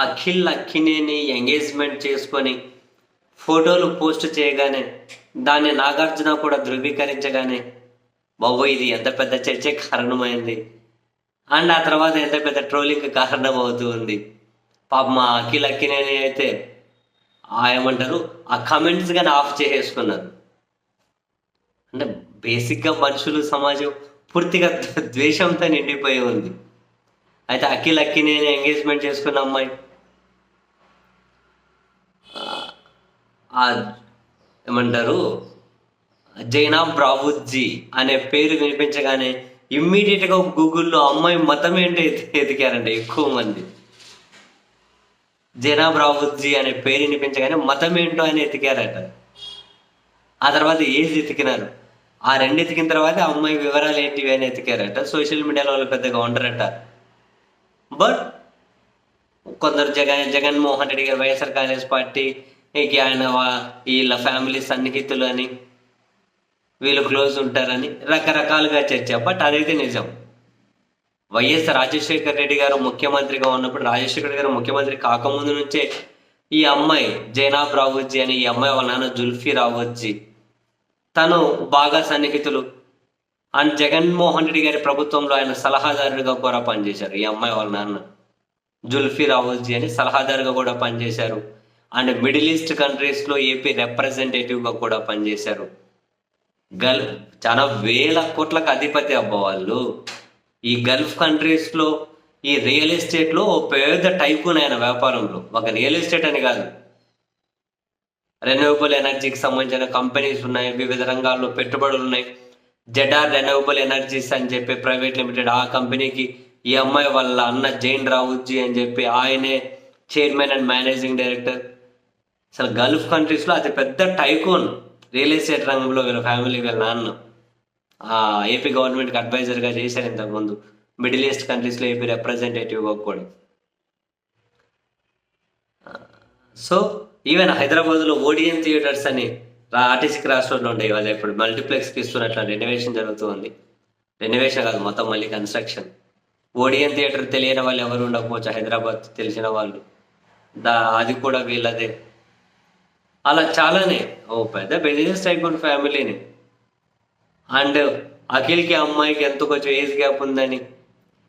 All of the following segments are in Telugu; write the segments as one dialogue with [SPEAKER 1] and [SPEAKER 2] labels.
[SPEAKER 1] అఖిల్ అక్కినేని ఎంగేజ్మెంట్ చేసుకొని ఫోటోలు పోస్ట్ చేయగానే దాన్ని నాగార్జున కూడా ధృవీకరించగానే బాబు ఇది ఎంత పెద్ద చర్చే కారణమైంది. అండ్ ఆ తర్వాత ఎంత పెద్ద ట్రోలింగ్ కారణం అవుతూ ఉంది. పాప మా అఖిల్ అక్కినేని అయితే ఆ ఏమంటారు? ఆ కమెంట్స్ కానీ ఆఫ్ చేసేసుకున్నారు. అంటే బేసిక్గా మనుషులు సమాజం పూర్తిగా ద్వేషంతో నిండిపోయి ఉంది. అయితే అఖిల్ అక్కినేని ఎంగేజ్మెంట్ చేసుకున్న అమ్మాయి ఆ ఏమంటారు? జైనా బ్రావుజ్జీ అనే పేరు వినిపించగానే ఇమ్మీడియట్గా గూగుల్లో అమ్మాయి మతం ఏంటో ఎతి- ఎతికారండి ఎక్కువ మంది. జైనా బ్రావుజ్జీ అనే పేరు వినిపించగానే మతం ఏంటో అని ఎతికారట. ఆ తర్వాత ఏజ్ ఎతికినారు? ఆ రెండు ఎతికిన తర్వాత ఆ అమ్మాయి వివరాలు ఏంటివి అని ఎతికారట. సోషల్ మీడియాలో వాళ్ళు పెద్దగా ఉండరట. బట్ కొందరు జగన్ జగన్మోహన్ రెడ్డి గారు వైఎస్ఆర్ కాంగ్రెస్ పార్టీ ఇక ఆయన వీళ్ళ ఫ్యామిలీ సన్నిహితులు అని. వీళ్ళు క్లోజ్ ఉంటారని రకరకాలుగా చర్చ. బట్ అదైతే నిజం. వైఎస్ రాజశేఖర్ రెడ్డి గారు ముఖ్యమంత్రిగా ఉన్నప్పుడు రాజశేఖర్ గారు ముఖ్యమంత్రి కాకముందు నుంచే ఈ అమ్మాయి జైనాబ్ రావోజీ అని ఈ అమ్మాయి వాళ్ళ నాన్న జుల్ఫీ రావోజీ తను బాగా సన్నిహితులు. అండ్ జగన్మోహన్ రెడ్డి గారి ప్రభుత్వంలో ఆయన సలహాదారుడిగా కూడా పనిచేశారు. ఈ అమ్మాయి వాళ్ళ నాన్న జుల్ఫీ రావోజీ అని సలహాదారుగా కూడా పనిచేశారు. అండ్ మిడిల్ ఈస్ట్ కంట్రీస్లో ఏపీ రిప్రజెంటేటివ్గా కూడా పనిచేశారు. గల్ చాలా వేల కోట్లకు అధిపతి అబ్బ వాళ్ళు. ఈ గల్ఫ్ కంట్రీస్లో ఈ రియల్ ఎస్టేట్లో ఓ పెద్ద టైకూన్ ఆయన వ్యాపారంలో. ఒక రియల్ ఎస్టేట్ అని కాదు. రెన్యూవబుల్ ఎనర్జీకి సంబంధించిన కంపెనీస్ ఉన్నాయి వివిధ రంగాల్లో పెట్టుబడులు ఉన్నాయి. జెడార్ రెన్యూవబుల్ ఎనర్జీస్ అని చెప్పి ప్రైవేట్ లిమిటెడ్ ఆ కంపెనీకి ఈ అమ్మాయి వాళ్ళ అన్న జైన్ రావుజీ అని చెప్పి ఆయనే చైర్మన్ అండ్ మేనేజింగ్ డైరెక్టర్ అసలు గల్ఫ్ కంట్రీస్లో అతి పెద్ద టైకోన్ రియల్ ఎస్టేట్ రంగంలో వీళ్ళ ఫ్యామిలీ వీళ్ళ నాన్న. ఏపీ గవర్నమెంట్కి అడ్వైజర్గా చేశారు ఇంతకుముందు. మిడిల్ ఈస్ట్ కంట్రీస్లో ఏపీ రిప్రజెంటేటివ్గా కూడా సో ఈవెన్ హైదరాబాద్లో ఓడియన్ థియేటర్స్ అని ఆర్టీసీ క్రాస్ రోడ్లో ఉండే వాళ్ళు ఇప్పుడు మల్టీప్లెక్స్కి ఇస్తున్నట్లు రెనోవేషన్ జరుగుతూ ఉంది రెనోవేషన్ కాదు మొత్తం మళ్ళీ కన్స్ట్రక్షన్. ఓడియన్ థియేటర్ తెలియని వాళ్ళు ఎవరు ఉండకపోవచ్చు. హైదరాబాద్ తెలిసిన వాళ్ళు. దా అది కూడా వీళ్ళదే. అలా చాలానే. ఓ పెద్ద బిజినెస్ టైప్ ఉన్న ఫ్యామిలీని అండ్ అఖిల్కి అమ్మాయికి ఎంతో కొంచెం ఏజ్ గ్యాప్ ఉందని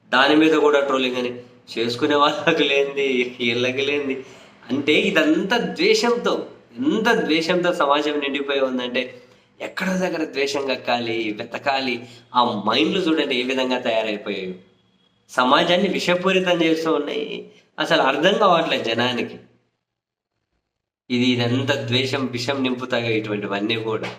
[SPEAKER 1] దాని మీద కూడా ట్రోలింగ్ అని. చేసుకునే వాళ్ళకి లేనిది వీళ్ళకి లేనిది. అంటే ఇదంతా ద్వేషంతో ఎంత ద్వేషంతో సమాజం నిండిపోయి ఉందంటే ఎక్కడో దగ్గర ద్వేషం కక్కాలి వెతకాలి ఆ మైండ్లు చూడండి ఏ విధంగా తయారైపోయాయి. సమాజాన్ని విషపూరితం చేస్తూ ఉన్నాయి. అసలు అర్థం కావట్లేదు జనానికి. ఇది ఇదంతా ద్వేషం విషం నింపుతాయి ఇటువంటివన్నీ కూడా.